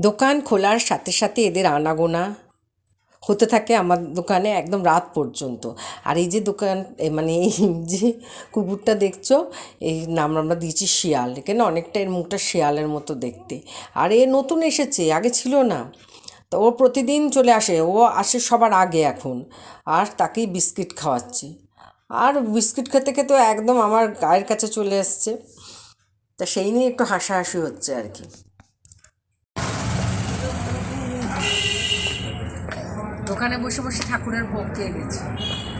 দোকান খোলার সাথে সাথে এদের আনাগোনা হতে থাকে আমার দোকানে একদম রাত পর্যন্ত। আর এই যে দোকান মানে এই যে কুকুরটা দেখছ, এই নাম আমরা দিয়েছি শিয়াল। এখানে অনেকটা এর মুখটা শিয়ালের মতো দেখতে। আর এ নতুন এসেছে, আগে ছিল না। তো ও প্রতিদিন চলে আসে, ও আসে সবার আগে এখন। আর তাকেই বিস্কিট খাওয়াচ্ছি। আর বিস্কিট খেতে খেতে একদম আমার গায়ের কাছে চলে এসছে। তা সেই নিয়ে একটু হাসাহাসি হচ্ছে আর কি। দোকানে বসে বসে ঠাকুরের ভোগ খেয়ে গেছি।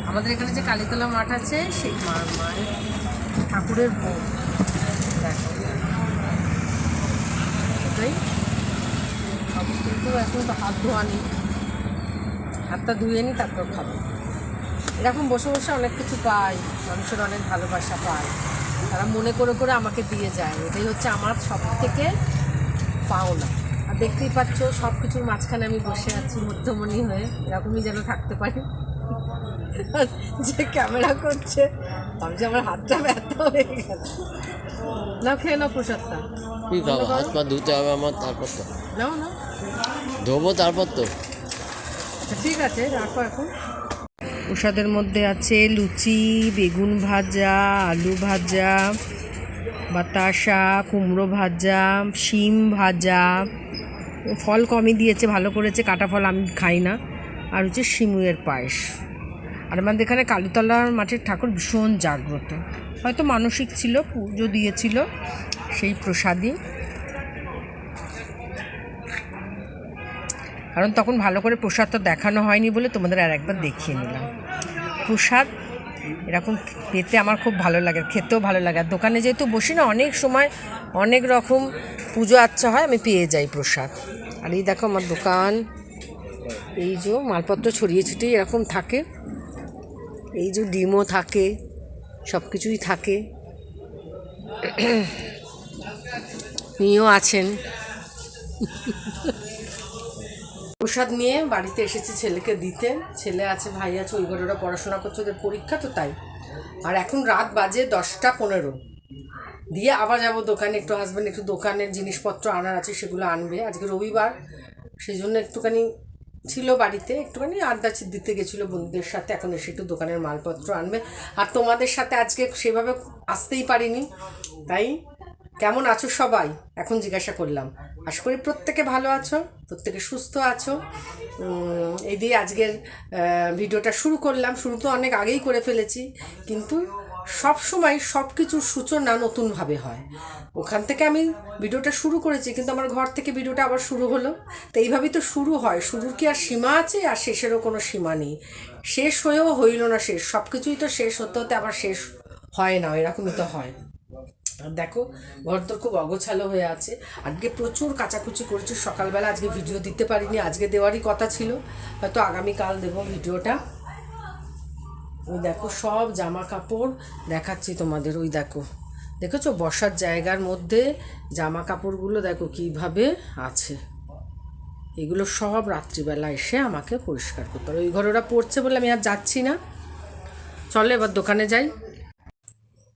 আমাদের এখানে যে কালীতলা মাঠ আছে, সেই মায়ের ঠাকুরের ভোগ। দেখো। এটাই। কিন্তু এখন তো হাত ধোয়া নেই। হাতটা ধুয়ে নিই তারপর খাব। এরকম বসে বসে অনেক কিছু পাই, মানুষের অনেক ভালোবাসা পায় তারা মনে করে করে আমাকে দিয়ে যায়। এটাই হচ্ছে আমার সব থেকে পাওনা। দেখতেই পাচ্ছ সব কিছুর মাঝখানে আমি বসে আছি মধ্যমণি হয়ে। এরকমই যেন থাকতে পারি। যে ক্যামেরা করছে ভাবছি আমার হাতটা ব্যথা হয়ে গেল। না খেয়ে নাও প্রসাদটা। কি খাব? হাত পা ধুতে হবে আমার তারপর তো। নাও না ধোবো তারপর তো। আচ্ছা ঠিক আছে রাখো এখন। প্রসাদের মধ্যে আছে লুচি বেগুন ভাজা আলু ভাজা বাতাসা কুমড়ো ভাজা শিম ভাজা ফল কমই দিয়েছে, ভালো করেছে, কাটা ফল আমি খাই না। আর হচ্ছে শিমুয়ের পায়েস। আর আমাদের এখানে কালীতলার মাঠের ঠাকুর ভীষণ জাগ্রত। হয়তো মানসিক ছিল, পুজো দিয়েছিল সেই প্রসাদই। কারণ তখন ভালো করে প্রসাদটা দেখানো হয়নি বলে তোমাদের আর একবার দেখিয়ে নিলাম। প্রসাদ এরকম পেতে আমার খুব ভালো লাগে, খেতেও ভালো লাগে। আর দোকানে যেহেতু বসি না, অনেক সময় অনেক রকম পুজো আচ্ছা হয়, আমি পেয়ে যাই প্রসাদ। আর এই দেখো আমার দোকান, এই যে মালপত্র ছড়িয়ে ছিটিয়ে এরকম থাকে, এই যে ডিমও থাকে সব কিছুই থাকে। নিয়েও আছেন। প্রসাদ নিয়ে বাড়িতে এসেছি, ছেলেকে দিতে। ছেলে আছে, ভাই আছে, ওই ঘরে ওরা পড়াশোনা করছে, ওদের পরীক্ষা তো তাই। আর এখন রাত বাজে দশটা পনেরো। দিয়ে আবার যাব দোকানে, একটু হাজব্যান্ড একটু দোকানের জিনিসপত্র আনার আছে, সেগুলো আনবে। আজকে রবিবার, সেই জন্য একটুখানি ছিল বাড়িতে, একটুখানি আড্ডা দিতে গেছিল বন্ধুদের সাথে। এখন এসে একটু দোকানের মালপত্র আনবে। আর তোমাদের সাথে আজকে সেভাবে আসতেই পারিনি। তাই কেমন আছো সবাই? এখন জিজ্ঞাসা করলাম। আশা করি প্রত্যেকে ভালো আছো, প্রত্যেকে সুস্থ আছো। এই দিয়ে আজকের ভিডিওটা শুরু করলাম। শুরু তো অনেক আগেই করে ফেলেছি, কিন্তু সব সময় সব কিছুর সূচনা নতুনভাবে হয়। ওখান থেকে আমি ভিডিওটা শুরু করেছি, কিন্তু আমার ঘর থেকে ভিডিওটা আবার শুরু হলো। তো এইভাবেই তো শুরু হয়। শুরুর কি আর সীমা আছে? আর শেষেরও কোনো সীমা নেই। শেষ হয়েও হইল না শেষ। সব কিছুই তো শেষ হতে হতে আবার শেষ হয় না, এরকমই তো হয়। দেখো, ঘর তো খুব অগোছালো হয়ে আছে। আজকে প্রচুর কাচাকুচি করেছি। সকালবেলা আজকে ভিডিও দিতে পারিনি, আজকে দেওয়ারই কথা ছিল। হয়তো আগামীকাল দেবো ভিডিওটা ওই দেখো, সব জামা কাপড় দেখাচ্ছি তোমাদের, ওই দেখো। দেখেছ, বসার জায়গার মধ্যে জামা কাপড়গুলো দেখো কীভাবে আছে। এগুলো সব রাত্রিবেলা এসে আমাকে পরিষ্কার করতে হবে। ওই ঘরে ওরা পড়ছে বলে আমি আর যাচ্ছি না। চলো এবার দোকানে যাই।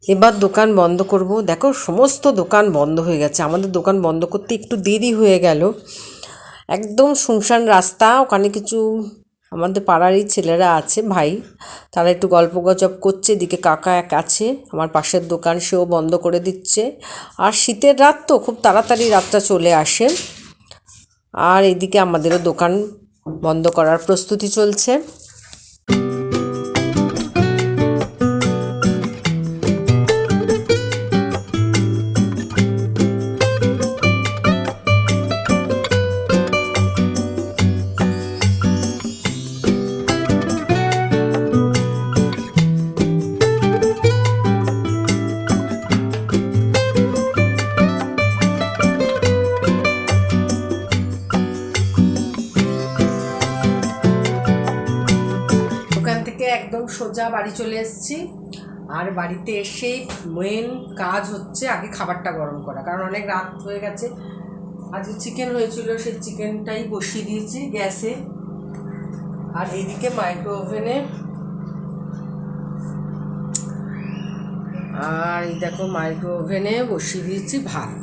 এবার দোকান বন্ধ করব। দেখো, সমস্ত দোকান বন্ধ হয়ে গেছে। আমাদের দোকান বন্ধ করতে একটু দেরি হয়ে গেল। একদম শুনশান রাস্তা, ওখানে কিছু আমাদের পাড়ারই ছেলেরা আছে, ভাই। তারা একটু গল্প গজব করছে, এদিকে কাকা এক আছে। আমার পাশের দোকান, সেও বন্ধ করে দিচ্ছে। আর শীতের রাত তো, খুব তাড়াতাড়ি রাতটা চলে আসে। আর এদিকে আমাদেরও দোকান বন্ধ করার প্রস্তুতি চলছে। সোজা বাড়ি চলে এসেছি। আর বাড়িতে এসেই মেন কাজ হচ্ছে আগে খাবারটা গরম করা। কারণ অনেক রাত হয়ে গেছে। আজকে চিকেন হয়েছিল, সেই চিকেনটাই বসিয়ে দিয়েছি গ্যাসে। আর এইদিকে মাইক্রো ওভেনে আর এই দেখো মাইক্রো ওভেনে বসিয়ে দিয়েছি ভাত।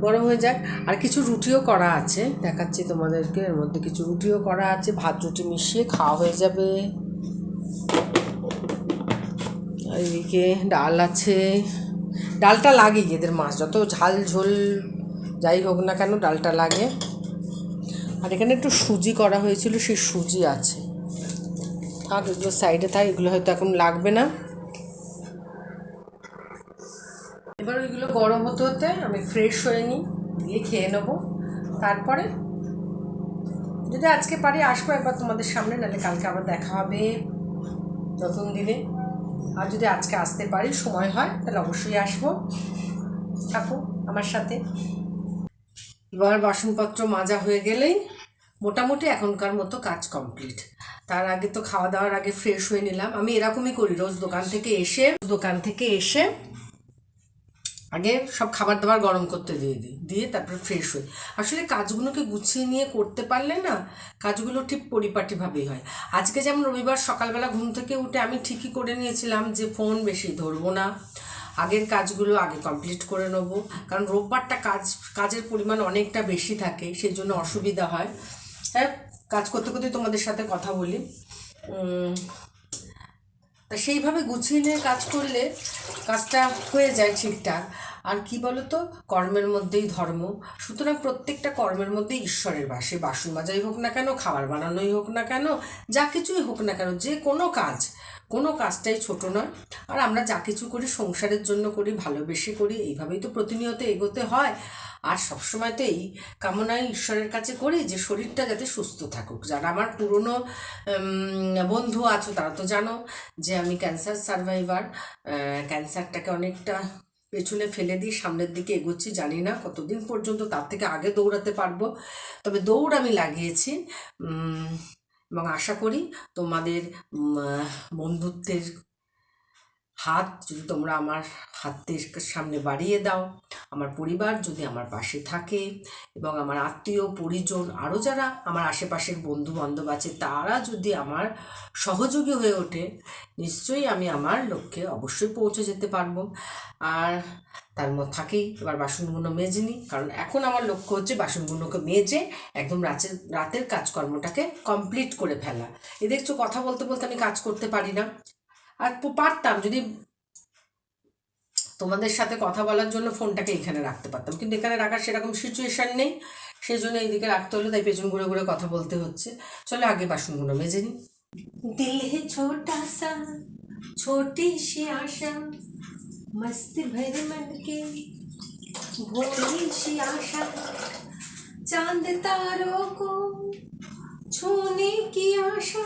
গরম হয়ে যাক। আর কিছু রুটিও করা আছে। দেখাচ্ছি তোমাদেরকে। এর মধ্যে কিছু রুটিও করা আছে। ভাত রুটি মিশিয়ে খাওয়া হয়ে যাবে। এদিকে ডাল আছে। ডালটা লাগে এদের মাছ, যত ঝাল ঝোল যাই হোক না কেন ডালটা লাগে। আর এখানে একটু সুজি করা হয়েছিল, সেই সুজি আছে। থাক এগুলো সাইডে থাক, এগুলো হয়তো এখন লাগবে না। এবার ওইগুলো গরম হতে হতে আমি ফ্রেশ হয়ে নিই, দিয়ে খেয়ে নেব। তারপরে যদি আজকে পারি, আসব একবার তোমাদের সামনে, নাহলে কালকে আবার দেখা হবে। নতুন দিনে। আর যদি আজকে আসতে পারি, সময় হয়, তাহলে অবশ্যই আসব। থাকো আমার সাথে। এবার বাসনপত্র মাজা হয়ে গেলেই মোটামুটি এখনকার মতো কাজ কমপ্লিট। তার আগে তো খাওয়া দাওয়ার আগে ফ্রেশ হয়ে নিলাম। আমি এরকমই করি, রোজ দোকান থেকে এসে, দোকান থেকে এসে আগে সব খাবার দাবার গরম করতে দিয়ে দিই, দিয়ে তারপরে ফ্রেশ হই। আসলে কাজগুলোকে গুছিয়ে নিয়ে করতে পারলে না, কাজগুলো ঠিক পরিপাটিভাবেই হয়। আজকে যেমন রবিবার সকালবেলা ঘুম থেকে উঠে আমি ঠিকই করে নিয়েছিলাম যে ফোন বেশি ধরবো না। আগের কাজগুলো আগে কমপ্লিট করে নেব, কারণ রোববারটা কাজ, কাজের পরিমাণ অনেকটা বেশি থাকে সেই জন্য অসুবিধা হয়। হ্যাঁ কাজ করতে করতে তোমাদের সাথে কথা বলি। সেইভাবে গুছিয়ে নিয়ে কাজ করলে কাজটা হয়ে যায় ঠিকঠাক। আর কি বলতো? কর্মের মধ্যেই ধর্ম। সুতরাং প্রত্যেকটা কর্মের মধ্যেই ঈশ্বরের বাসে। বাসন মাজাই হোক না কেন, খাবার বানানোই হোক না কেন, যা কিছুই হোক না কেন, যে কোনো কাজ কোনো কাজটাই ছোট নয়। আর আমরা যা কিছু করি সংসারের জন্য করি, ভালোবেসে করি, এইভাবেই তো প্রতিনিয়ত এগোতে হয়। আর সবসময় তো এই কামনায় ঈশ্বরের কাছে করি যে শরীরটা যাতে সুস্থ থাকুক। যারা আমার পুরনো বন্ধু আছো তারা তো জানো যে আমি ক্যান্সার সার্ভাইভার। ক্যান্সারটাকে অনেকটা পেছনে ফেলে দিই সামনের দিকে এগোচ্ছি, জানি না কতদিন পর্যন্ত তার থেকে আগে দৌড়াতে পারব। তবে দৌড় আমি লাগিয়েছি। এবং আশা করি তোমাদের বন্ধুত্বের হাত যদি তোমরা আমার হাতের সামনে বাড়িয়ে দাও, আমার পরিবার যদি আমার পাশে থাকে এবং আমার আত্মীয়, পরিজন আরও যারা আমার আশেপাশের বন্ধু বান্ধব আছে, তারা যদি আমার সহযোগী হয়ে ওঠে, নিশ্চয়ই আমি আমার লক্ষ্যে অবশ্যই পৌঁছে যেতে পারব। আর তার মধ্যে থাকেই এবার বাসনগুলো মেজে নিই কারণ এখন আমার লক্ষ্য হচ্ছে বাসনগুলোকে মেজে একদম রাতের রাতের কাজকর্মটাকে কমপ্লিট করে ফেলা। এ দেখছ, কথা বলতে বলতে আমি কাজ করতে পারি না। আর প- পারতাম যদি তোমাদের সাথে কথা বলার জন্য ফোনটাকে এখানে রাখতে পারতাম কিন্তু এখানে রাখার সেরকম সিচুয়েশান নেই সেই জন্য এইদিকে রাখতে হলো তাই পেছন ঘুরে ঘুরে কথা বলতে হচ্ছে চলো আগে বাসনগুলো মেজে নিই দিল হে ছোটা সা ছোটি সি আশা मस्त भर मन के भोली सी आशा चांद तारों को छूने की आशा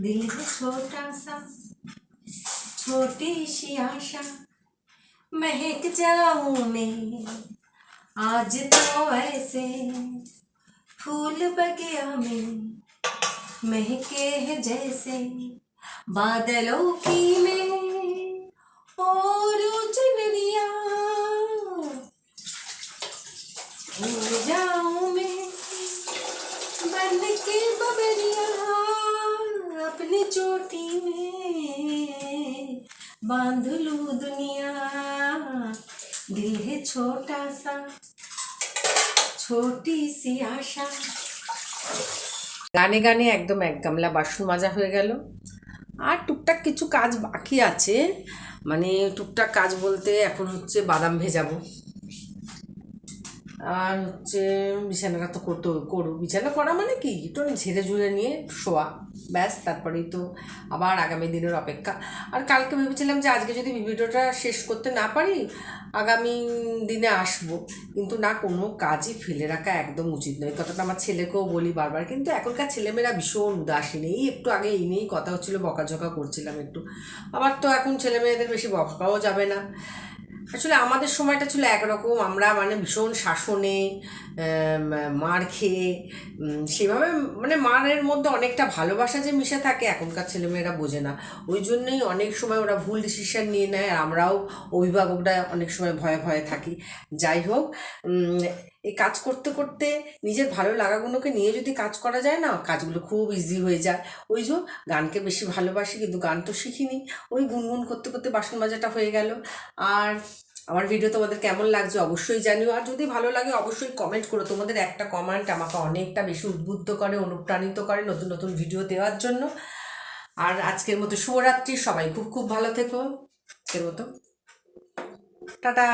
दिल है छोटा सा, छोटी सी आशा महक जाऊँ मैं आज तो ऐसे फूल बगिया में, महके है जैसे बादलों की में। और बांध लूं दुनिया दिल है छोटा सा छोटी सी आशा গানে গানে একদম এক গামলা বাসন মাজা হয়ে গেল আর টুকটাক কিছু কাজ বাকি আছে মানে টুকটাক কাজ বলতে এখন হচ্ছে বাদাম ভেজাবো আর হচ্ছে বিছানাটা তো করতে করো বিছানা করা মানে কি? একটু ঝেড়ে ঝুড়ে নিয়ে শোয়া, ব্যাস, তারপরেই তো আবার আগামী দিনের অপেক্ষা। আর কালকে ভেবেছিলাম যে আজকে যদি ভিডিওটা শেষ করতে না পারি, আগামী দিনে আসব। কিন্তু না, কোনো কাজই ফেলে রাখা একদম উচিত নয়। কথাটা আমার ছেলেকেও বলি বারবার। কিন্তু এখনকার ছেলেমেয়েরা ভীষণ উদাসীন। এই একটু আগে এই নিয়েই কথা হচ্ছিল, বকাঝকা করছিলাম একটু। আবার তো এখন ছেলেমেয়েদের বেশি বকাও যাবে না। আসলে আমাদের সময়টা ছিল একরকম। আমরা মানে ভীষণ শাসনে মার খেয়ে সেভাবে মানে মারের মধ্যে অনেকটা ভালোবাসা যে মিশে থাকে এখনকার ছেলেমেয়েরা বোঝে না। ওই জন্যই অনেক সময় ওরা ভুল ডিসিশন নিয়ে নেয় আর আমরাও অভিভাবকরা অনেক সময় ভয়ে ভয়ে থাকি। যাই হোক এই কাজ করতে করতে নিজের ভালো লাগাগুলোকে নিয়ে যদি কাজ করা যায় না, কাজগুলো খুব ইজি হয়ে যায়। ওই যে গানকে বেশি ভালোবাসি কিন্তু গান তো শিখিনি। ওই গুনগুন করতে করতে বাসন মাজাটা হয়ে গেল। আর আমার ভিডিও তোমাদের কেমন লাগছে অবশ্যই জানিও। আর যদি ভালো লাগে অবশ্যই কমেন্ট করো। তোমাদের একটা কমেন্ট আমাকে অনেকটা বেশি উদ্বুদ্ধ করে, অনুপ্রাণিত করে নতুন নতুন ভিডিও দেওয়ার জন্য। আর আজকের মতো শুভরাত্রি। সবাই খুব খুব ভালো থেকো। আজকের মতো। টাটা।